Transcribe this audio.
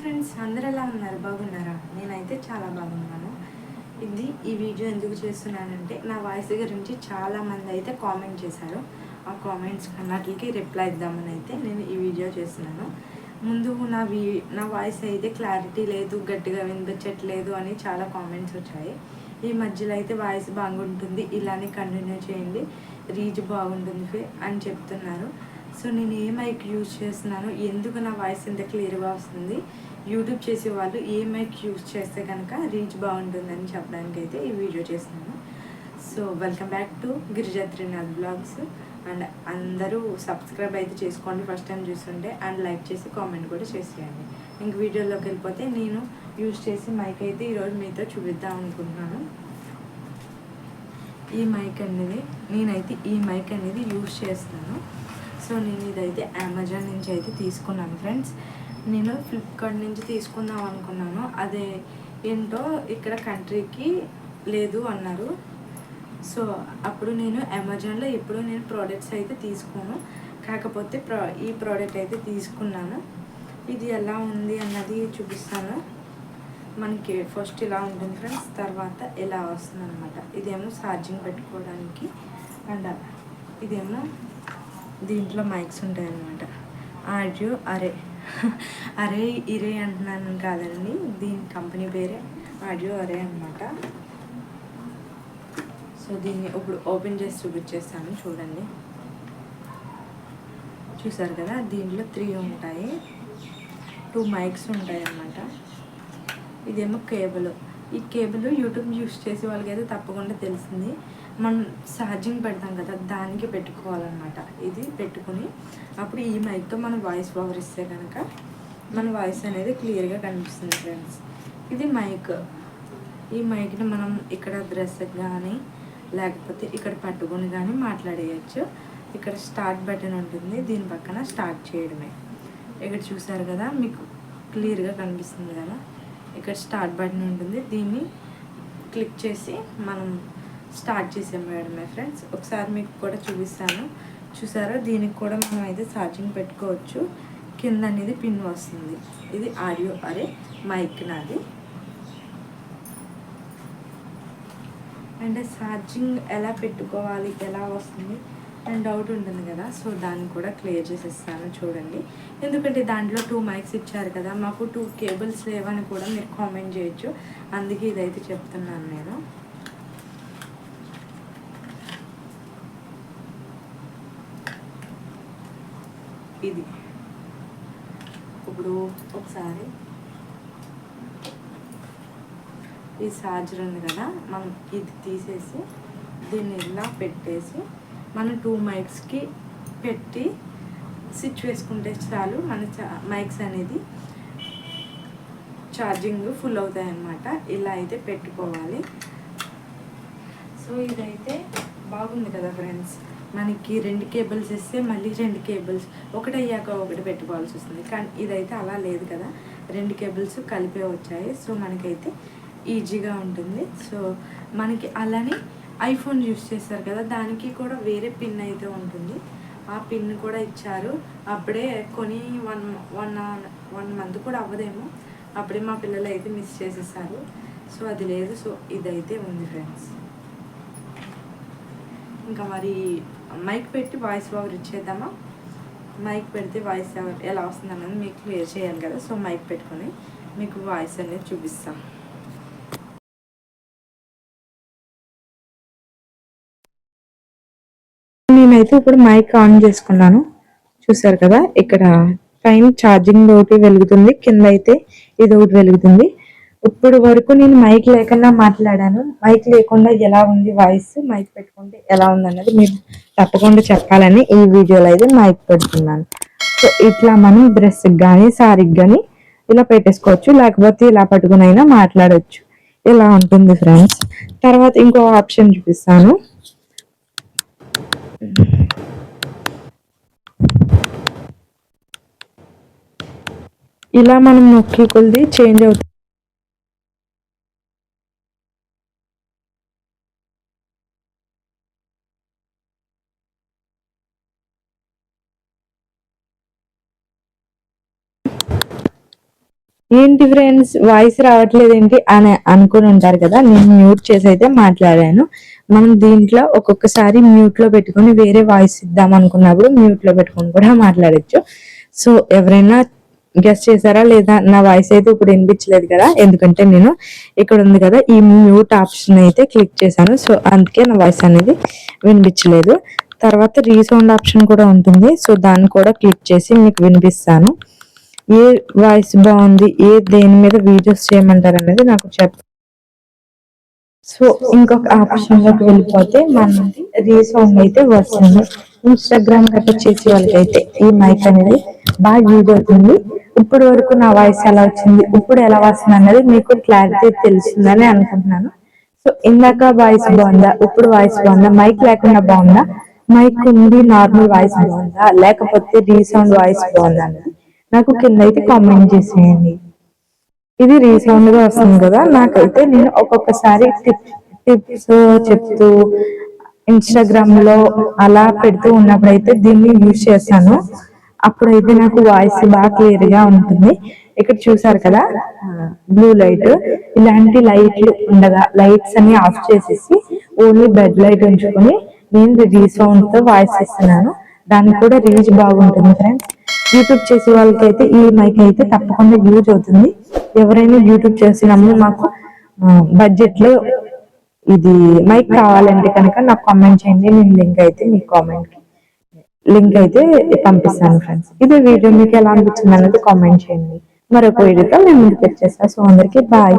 Friends అందరు ఎలా ఉన్నారు? బాగున్నారా? నేనైతే చాలా బాగున్నాను. ఇది ఈ వీడియో ఎందుకు చేస్తున్నానంటే నా వాయిస్ గురించి చాలా మంది అయితే కామెంట్ చేశారు. ఆ కామెంట్స్ అన్నిటికి రిప్లై ఇద్దామని అయితే నేను ఈ వీడియో చేస్తున్నాను. ముందు నా వీ నా వాయిస్ అయితే క్లారిటీ లేదు గట్టిగా వినిపించట్లేదు అని చాలా కామెంట్స్ వచ్చాయి. ఈ మధ్యలో అయితే వాయిస్ బాగుంటుంది ఇలానే కంటిన్యూ చేయండి రీచ్ బాగుంటుంది అని చెప్తున్నారు. సో నేను ఏ మైక్ యూజ్ చేస్తున్నాను? ఎందుకు నా వాయిస్ ఇంత క్లియర్గా వస్తుంది? యూట్యూబ్ చేసే వాళ్ళు ఏ మైక్ యూజ్ చేస్తే కనుక రీచ్ బాగుంటుందని చెప్పడానికి అయితే ఈ వీడియో చేస్తున్నాను. So welcome back to Girija Trinath blogs. And అందరూ సబ్స్క్రైబ్ అయితే చేసుకోండి ఫస్ట్ టైం చూస్తుంటే అండ్ లైక్ చేసి కామెంట్ కూడా చేసేయండి. ఇంక వీడియోలోకి వెళ్ళిపోతే నేను యూజ్ చేసి మైక్ అయితే ఈరోజు మీతో చూపిద్దాం అనుకుంటున్నాను. ఈ మైక్ అనేది నేనైతే ఈ మైక్ అనేది యూజ్ చేస్తున్నాను. సో నేను ఇదైతే అమెజాన్ నుంచి అయితే తీసుకున్నాను ఫ్రెండ్స్. నేను ఫ్లిప్కార్ట్ నుంచి తీసుకుందాం అనుకున్నాను. అదే ఏంటో ఇక్కడ కంట్రీకి లేదు అన్నారు. సో అప్పుడు నేను అమెజాన్లో ఎప్పుడూ నేను ప్రోడక్ట్స్ అయితే తీసుకోను. కాకపోతే ప్రో ఈ ప్రోడక్ట్ అయితే తీసుకున్నాను. ఇది ఎలా ఉంది అన్నది చూపిస్తాను. మనకి ఫస్ట్ ఇలా ఉంటుంది ఫ్రెండ్స్ తర్వాత ఎలా వస్తుంది అనమాట ఇదేమో ఛార్జింగ్ పెట్టుకోవడానికి అండ్ ఇదేమో దీంట్లో మైక్స్ ఉంటాయి అన్నమాట ఆడియో అరే అరే ఇరే అంటున్నాను కాదండి. దీని కంపెనీ పేరే ఆడియో అరే అనమాట సో దీన్ని ఇప్పుడు ఓపెన్ చేసి చూపించేస్తాను. చూడండి. చూసారు కదా? దీంట్లో త్రీ ఉంటాయి. టూ మైక్స్ ఉంటాయి అన్నమాట. ఇదేమో కేబుల్. ఈ కేబుల్ యూట్యూబ్ యూస్ చేసే వాళ్ళకైతే తప్పకుండా తెలిసింది. మనం ఛార్జింగ్ పెడతాం కదా దానికి పెట్టుకోవాలన్నమాట. ఇది పెట్టుకుని అప్పుడు ఈ మైక్తో మనం వాయిస్ ఓవర్ ఇస్తే కనుక మన వాయిస్ అనేది క్లియర్గా కనిపిస్తుంది ఫ్రెండ్స్. ఇది మైక్. ఈ మైక్ని మనం ఇక్కడ డ్రెస్ కానీ లేకపోతే ఇక్కడ పట్టుకొని కానీ మాట్లాడేయచ్చు. ఇక్కడ స్టార్ట్ బటన్ ఉంటుంది దీని పక్కన స్టార్ట్ చేయడమే. ఇక్కడ చూసారు కదా మీకు క్లియర్గా కనిపిస్తుంది కదా. ఇక్కడ స్టార్ట్ బటన్ ఉంటుంది దీన్ని క్లిక్ చేసి మనం స్టార్ట్ చేసాం మేడం మై ఫ్రెండ్స్ ఒకసారి మీకు కూడా చూపిస్తాను. చూసారా? దీనికి కూడా మనం అయితే ఛార్జింగ్ పెట్టుకోవచ్చు. కింద అనేది పిన్ వస్తుంది. ఇది ఆడియో అరే మైక్ నాది. అంటే ఛార్జింగ్ ఎలా పెట్టుకోవాలి? ఎలా వస్తుంది? అండ్ డౌట్ ఉంటుంది కదా? సో దాన్ని కూడా క్లియర్ చేసేస్తాను చూడండి. ఎందుకంటే దాంట్లో టూ మైక్స్ ఇచ్చారు కదా మాకు టూ కేబుల్స్ లేవని కూడా మీరు కామెంట్ చేయొచ్చు. అందుకే ఇదైతే చెప్తున్నాను నేను. ఇది. ఇప్పుడు ఒకసారి ఈ సాజర్ ఉంది కదా మనం ఇది తీసేసి దీన్ని ఇలా పెట్టేసి మనం టూ మైక్స్కి పెట్టి స్విచ్ వేసుకుంటే చాలు మన మైక్స్ అనేది ఛార్జింగ్ ఫుల్ అవుతాయి అన్నమాట ఇలా అయితే పెట్టుకోవాలి. సో ఇదైతే బాగుంది కదా ఫ్రెండ్స్ మనకి రెండు కేబుల్స్ ఇస్తే మళ్ళీ రెండు కేబుల్స్. ఒకటి అయ్యాక ఒకటి పెట్టుకోవాల్సి వస్తుంది. కానీ ఇదైతే అలా లేదు కదా. రెండు కేబుల్స్ కలిపే వచ్చాయి. సో మనకైతే ఈజీగా ఉంటుంది. సో మనకి అలానే ఐఫోన్ యూస్ చేస్తారు కదా. దానికి కూడా వేరే పిన్ అయితే ఉంటుంది. ఆ పిన్ కూడా ఇచ్చారు. అప్పుడే కొని వన్ వన్ వన్ మంత్ కూడా అవ్వదేమో. అప్పుడే మా పిల్లలు అయితే మిస్ చేసేసారు. సో అది లేదు. సో ఇదైతే ఉంది ఫ్రెండ్స్. ఇంకా మరి మైక్ పెట్టి వాయిస్ ఓవర్ ఇచ్చేద్దామా? మైక్ పెడితే వాయిస్ ఓవర్ ఎలా వస్తుంది అన్నది మీకు క్లియర్ చేయాలి కదా సో మైక్ పెట్టుకొని మీకు వాయిస్ అనేది చూపిస్తాం. నేనైతే ఇప్పుడు మైక్ ఆన్ చేసుకున్నాను. చూసారు కదా ఇక్కడ పైన ఛార్జింగ్ ఒకటి వెలుగుతుంది కింద అయితే ఇది ఒకటి వెలుగుతుంది. ఇప్పుడు వరకు నేను మైక్ లేకుండా మాట్లాడాను. మైక్ లేకుండా ఎలా ఉంది వాయిస్? మైక్ పెట్టుకుంటే ఎలా ఉంది అన్నది మీరు తప్పకుండా చెప్పాలని ఈ వీడియోలో అయితే మైక్ పెడుతున్నాను. సో ఇట్లా మనం డ్రెస్ కానీ సారీకి కానీ ఇలా పెట్టేసుకోవచ్చు. లేకపోతే ఇలా పట్టుకునైనా మాట్లాడవచ్చు ఇలా ఉంటుంది ఫ్రెండ్స్? తర్వాత ఇంకో ఆప్షన్ చూపిస్తాను. ఇలా మనం నొక్కి కొద్ది చేంజ్ అవుతుంది. ఏంటి ఫ్రెండ్స్ వాయిస్ రావట్లేదు ఏంటి అని అనుకుని ఉంటారు కదా నేను మ్యూట్ చేసి అయితే మాట్లాడాను. మనం దీంట్లో ఒక్కొక్కసారి మ్యూట్లో పెట్టుకొని వేరే వాయిస్ ఇద్దాం అనుకున్నప్పుడు మ్యూట్లో పెట్టుకొని కూడా మాట్లాడచ్చు. సో ఎవరైనా గెస్ట్ చేశారా లేదా? నా వాయిస్ అయితే ఇప్పుడు వినిపించలేదు కదా ఎందుకంటే నేను ఇక్కడ ఉంది కదా ఈ మ్యూట్ ఆప్షన్ అయితే క్లిక్ చేశాను. సో అందుకే నా వాయిస్ అనేది వినిపించలేదు. తర్వాత రీసౌండ్ ఆప్షన్ కూడా ఉంటుంది. సో దాన్ని కూడా క్లిక్ చేసి మీకు వినిపిస్తాను. ఏ వాయిస్ బాగుంది ఏ దేని మీద వీడియోస్ చేయమంటారు అనేది నాకు చెప్ సో ఇంకొక ఆప్షన్లోకి వెళ్ళిపోతే మనది రీసౌండ్ అయితే వస్తుంది. ఇన్స్టాగ్రామ్ గట్రా చేసే వాళ్ళకైతే ఈ మైక్ అనేది బాగా యూజ్ అవుతుంది. ఇప్పుడు వరకు నా వాయిస్ ఎలా వచ్చింది ఇప్పుడు ఎలా వస్తుంది అనేది మీకు క్లారిటీ తెలిసిందని అనుకుంటున్నాను. సో ఇందాక వాయిస్ బాగుందా ఇప్పుడు వాయిస్ బాగుందా మైక్ లేకుండా బాగుందా? మైక్ ఉంది నార్మల్ వాయిస్ బాగుందా లేకపోతే రీసౌండ్ వాయిస్ బాగుందా అనేది నాకు కింద అయితే కామెంట్ చేసేయండి. ఇది రీసౌండ్గా వస్తుంది కదా నాకైతే నేను ఒక్కొక్కసారి టిప్ టిప్స్ చెప్తూ ఇన్స్టాగ్రామ్లో అలా పెడుతూ ఉన్నప్పుడైతే దీన్ని యూజ్ చేస్తాను. అప్పుడైతే నాకు వాయిస్ బాగా క్లియర్గా ఉంటుంది. ఇక్కడ చూసారు కదా బ్లూ లైట్ ఇలాంటి లైట్లు ఉండగా లైట్స్ అన్ని ఆఫ్ చేసేసి ఓన్లీ బెడ్ లైట్ ఉంచుకొని నేను రీసౌండ్తో వాయిస్ ఇస్తున్నాను. దానికి కూడా రీచ్ బాగుంటుంది ఫ్రెండ్స్ యూట్యూబ్ చేసే వాళ్ళకైతే ఈ మైక్ అయితే తప్పకుండా యూజ్ అవుతుంది. ఎవరైనా యూట్యూబ్ చేసినప్పుడు మాకు బడ్జెట్లో ఇది మైక్ కావాలంటే కనుక నాకు కామెంట్ చేయండి. నేను లింక్ అయితే మీ కామెంట్కి లింక్ అయితే పంపిస్తాను ఫ్రెండ్స్ ఇది వీడియో మీకు ఎలా అనిపించింది అనేది కామెంట్ చేయండి. మరొక వీడియోతో మేము ముందుకు వచ్చేస్తాం. సో అందరికీ బాయ్